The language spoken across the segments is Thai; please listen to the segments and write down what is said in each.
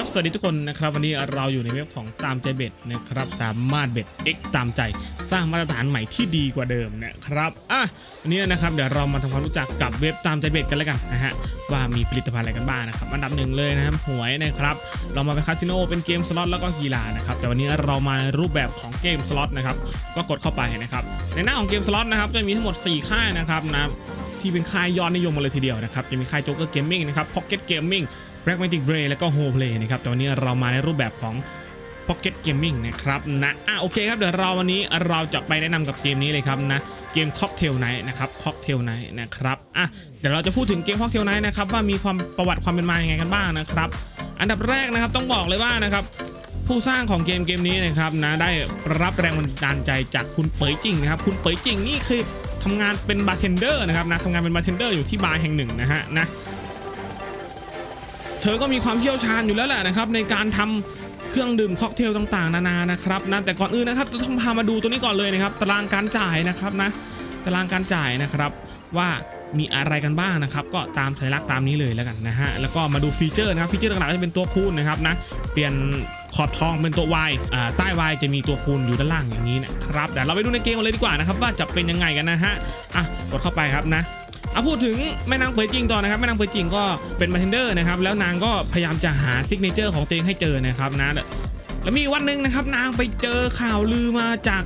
ครับ สวัสดีทุกคนนะครับ วันนี้เราอยู่ในเว็บของตามใจเบ็ดนะครับ สามารถเบ็ด X ตามใจสร้างมาตรฐานใหม่ที่ดีกว่าเดิมนะครับอะวันนี้นะครับเดี๋ยวเรามาทำความรู้จักกับเว็บตามใจเบ็ดกันแล้วกันนะฮะว่ามีผลิตภัณฑ์อะไรกันบ้างนะครับอันดับหนึ่งเลยนะครับหวยนะครับ เรามาเป็นคาสิโนเป็นเกมสล็อตแล้วก็กีฬานะครับแต่วันนี้เรามารูปแบบของเกมสล็อตนะครับก็กดเข้าไปนะครับในหน้าของเกมสล็อตนะครับจะมีทั้งหมด 4 ค่ายนะครับนะ ที่เป็นค่ายยอดนิยมมาเลยทีเดียวนะครับจะมีค่ายโจ๊กเกอร์เกมมิ่งนะครับ Pocket Gaming Pragmatic Bray แล้วก็ Whole Play นะครับแต่วันนี้เรามาในรูปแบบของ Pocket Gaming นะครับนะอะโอเคครับเดี๋ยวเราวันนี้เราจะไปแนะนำกับเกมนี้เลยครับนะเกม Cocktail Night นะครับ Cocktail Night นะครับอะเดี๋ยวเราจะพูดถึงเกม Cocktail Night นะครับว่ามีความประวัติความเป็นมาอย่างไงกันบ้างนะครับ อันดับแรกนะครับต้องบอกเลยว่านะครับ ผู้สร้างของเกมเกมนี้นะครับนะได้รับแรงบันดาลใจจากคุณเป๋ยจริงนะครับคุณเป๋ยจริงนี่คือทำงานเป็นบาร์เทนเดอร์นะครับนะทำงานเป็นบาร์เทนเดอร์อยู่ที่บาร์แห่งหนึ่งนะฮะนะเธอก็มีความเชี่ยวชาญอยู่แล้วแหละนะครับในการทำเครื่องดื่มค็อกเทลต่างๆ นานานะครับนะแต่ก่อนอื่นนะครับจะต้องพามาดูตัวนี้ก่อนเลยนะครับตารางการจ่ายนะครับนะตารางการจ่ายนะครับว่ามีอะไรกันบ้างนะครับ ก็ตามสัญลักษณ์ตามนี้เลยแล้วกันนะฮะแล้วก็มาดูฟีเจอร์นะครับฟีเจอร์หลักๆจะเป็นตัวคูณนะครับนะเปลี่ยน ขอบทองเป็นตัว Y อ่าใต้ Y จะมีตัวคูณอยู่ด้านล่างอย่างนี้นะครับเดี๋ยวเราไปดูในเกมกันเลยดีกว่านะครับว่าจะเป็นยังไงกันนะฮะอะกดเข้าไปครับนะอะพูดถึงแม่นางเผยจริงต่อนะครับแม่นางเผยจริงก็เป็นบาร์เทนเดอร์นะครับแล้วนางก็พยายามจะหาซิกเนเจอร์ของตัวเองให้เจอนะครับนะ แล้วมีวันหนึ่งนะครับนางไปเจอข่าวลือมาจาก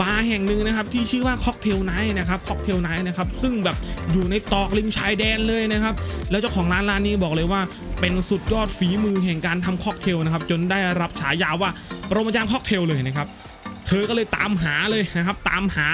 บาร์แห่งหนึ่งนะครับที่ชื่อว่าค็อกเทลไนท์นะครับค็อกเทลไนท์นะครับซึ่งแบบอยู่ในตอกริมชายแดนเลยนะครับแล้วเจ้าของร้านร้านนี้บอกเลยว่า เป็นสุดยอดฝีมือแห่งการทำค็อกเทลนะครับจนได้รับฉายาว่าปรมาจารย์ค็อกเทลเลยนะครับเธอก็เลยตามหาเลยนะครับตามหา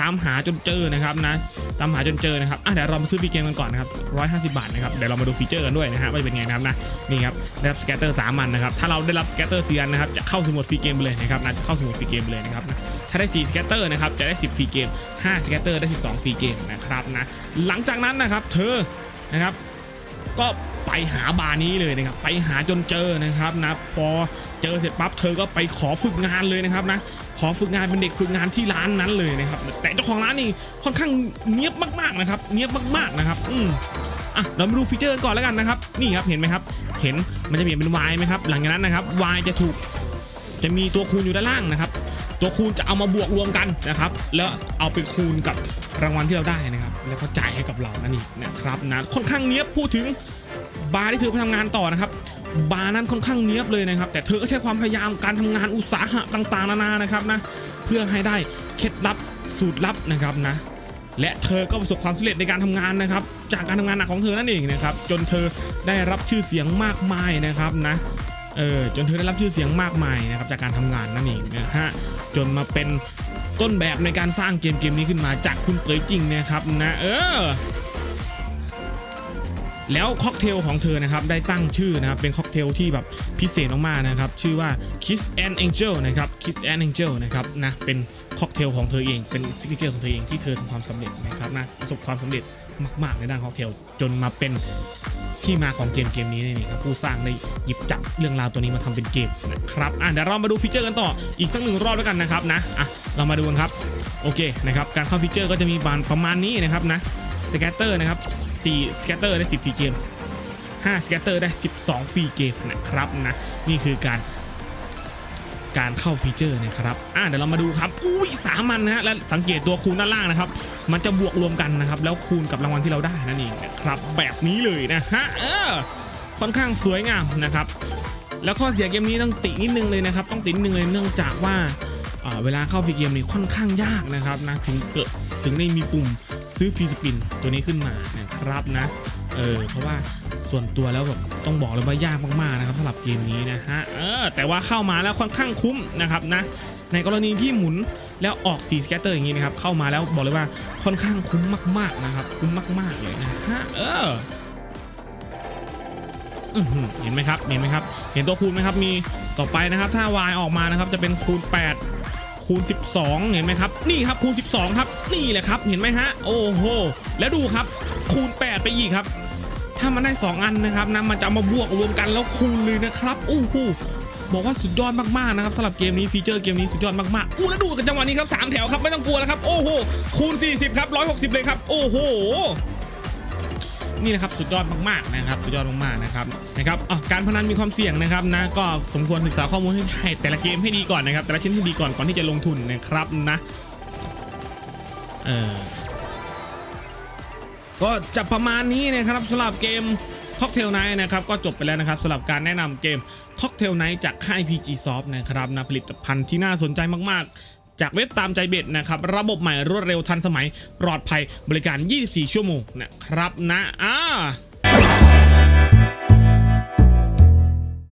ตามหาจนเจอนะครับนะตามหาจนเจอนะครับอะเดี๋ยวเรามาซื้อฟรีเกมกันก่อนนะครับ150บาทนะครับเดี๋ยวเรามาดูฟีเจอร์กันด้วยนะฮะว่าจะเป็นไงนะครับนะนี่ครับได้รับสแกตเตอร์สามอันนะครับถ้าเราได้รับสแกตเตอร์สี่อันนะครับจะเข้าสู่โหมดฟรีเกมไปเลยนะครับนะจะเข้าสู่โหมดฟรีเกมไปเลยนะครับนะถ้าได้4สแกตเตอร์นะครับจะได้10ฟรีเกม5สแกตเตอร์ได้12ฟรีเกมนะครับนะหลังจากนั้นนะครับเธอนะครับก็ ไปหาบาร์นี้เลยนะครับไปหาจนเจอนะครับนะพอเจอเสร็จปั๊บเธอก็ไปขอฝึกงานเลยนะครับนะขอฝึกงานเป็นเด็กฝึกงานที่ร้านนั้นเลยนะครับแต่เจ้าของร้านนี่ค่อนข้างเนียบมากๆนะครับเนียบมากๆนะครับอืมอะเรามาดูฟีเจอร์กันก่อนแล้วกันนะครับนี่ครับเห็นไหมครับ เห็นมันจะเปลี่ยนเป็น Y ไหมครับหลังจากนั้นนะครับ Y จะถูกจะมีตัวคูณอยู่ด้านล่างนะครับ ตัวคูณจะเอามาบวกรวมกันนะครับ แล้วเอาไปคูณกับรางวัลที่เราได้นะครับ แล้วก็จ่ายให้กับเรานั่นเองนะครับนะค่อนข้างเนี้ยบพูดถึง บาร์ที่เธอไปทำงานต่อนะครับ บาร์นั้นค่อนข้างเนี้ยบเลยนะครับ แต่เธอก็ใช้ความพยายามการทำงานอุตสาหะต่างๆ นานานะครับนะเพื่อให้ได้เคล็ดลับสูตรลับนะครับนะและเธอก็ประสบความสำเร็จในการทำงานนะครับ จากการทำงานหนักของเธอนั่นเองนะครับจนเธอได้รับชื่อเสียงมากมายนะครับนะเออจนเธอได้รับชื่อเสียงมากมายนะครับจากการทำงานนั่นเองนะฮะจนมาเป็นต้นแบบในการสร้างเกมเกมนี้ขึ้นมาจากคุณเปยจริงนะครับนะเออ แล้วค็อกเทลของเธอนะครับได้ตั้งชื่อนะครับเป็นค็อกเทลที่แบบพิเศษมากๆนะครับชื่อว่า Kiss and Angel นะครับ Kiss and Angel นะครับนะเป็นค็อกเทลของเธอเองเป็นซิกเนเจอร์ของเธอเองที่เธอทำความสำเร็จนะครับนะประสบความสำเร็จมาก ๆ ในด้านค็อกเทลจนมาเป็นที่มาของเกมเกมนี้นี่ครับผู้สร้างได้หยิบจับเรื่องราวตัวนี้มาทำเป็นเกมนะครับอะเดี๋ยวเรามาดูฟีเจอร์กันต่ออีกสักหนึ่งรอบแล้วกันนะครับนะอะเรามาดูกันครับโอเคนะครับการเข้าฟีเจอร์ก็จะมีบานประมาณนี้นะครับนะ สแกตเตอร์นะครับ4สแกตเตอร์ได้ 10ฟรีเกม5สแกตเตอร์ได้ 12ฟรีเกมนะครับนะนี่คือการการเข้าฟีเจอร์นะครับ อะเดี๋ยวเรามาดูครับ อุ้ยสามันนะฮะ และสังเกตตัวคูณด้านล่างนะครับ มันจะบวกรวมกันนะครับ แล้วคูณกับรางวัลที่เราได้นั่นเองนะครับ แบบนี้เลยนะฮะ เออ ค่อนข้างสวยงามนะครับ แล้วข้อเสียเกมนี้ต้องตินิดนึงเลยนะครับ ต้องตินิดนึงเลยเนื่องจากว่า เวลาเข้าฟีเกมนี่ค่อนข้างยากนะครับนะ ถึงเกิด ถึงได้มีปุ่ม ซื้อฟีสปินตัวนี้ขึ้นมานะครับนะ เออเพราะว่าส่วนตัวแล้วแบบต้องบอกเลยว่ายากมากๆนะครับสำหรับเกมนี้นะฮะเออแต่ว่าเข้ามาแล้วค่อนข้างคุ้มนะครับนะในกรณีที่หมุนแล้วออกสีสแกตเตอร์อย่างนี้นะครับเข้ามาแล้วบอกเลยว่าค่อนข้างคุ้มมากๆนะครับ คุ้มมากๆเลยนะฮะเออเห็นไหมครับ เห็นไหมครับ เห็นตัวคูณไหมครับ มีต่อไปนะครับ ถ้า y ออกมานะครับ จะเป็นคูณ 8 คูณ 12 เห็นไหมครับ นี่ครับคูณ 12 ครับ นี่แหละครับ เห็นไหมฮะ โอ้โห แล้วดูครับ คูณ 8 ไปอีกครับ ถ้ามันได้ 2 อันนะครับนะมันจะมาบวกรวมกันแล้วคูณเลยนะครับอู้หูบอกว่าสุดยอดมากๆนะครับสำหรับเกมนี้ฟีเจอร์เกมนี้สุดยอดมากๆอู้แล้วดูกันจังหวะนี้ครับสามแถวครับไม่ต้องกลัวแล้วครับโอ้โหคูณ 40 ครับ 160 เลยครับ โอ้โห นี่นะครับสุดยอดมากๆนะครับสุดยอดมากๆนะครับนะครับอะการพนันมีความเสี่ยงนะครับนะก็สมควรศึกษาข้อมูลให้ให้แต่ละเกมให้ดีก่อนนะครับแต่ละชิ้นให้ดีก่อนก่อนที่จะลงทุนนะครับนะเออก็จะประมาณนี้นะครับสำหรับเกม Cocktail Night นะครับก็จบไปแล้วนะครับสำหรับการแนะนำเกม Cocktail Night จากค่าย PG Soft นะครับนะผลิตภัณฑ์ที่น่าสนใจมากๆ จากเว็บตามใจเบ็ดนะครับ ระบบใหม่รวดเร็วทันสมัยปลอดภัยบริการ 24 ชั่วโมงนะครับนะอ่า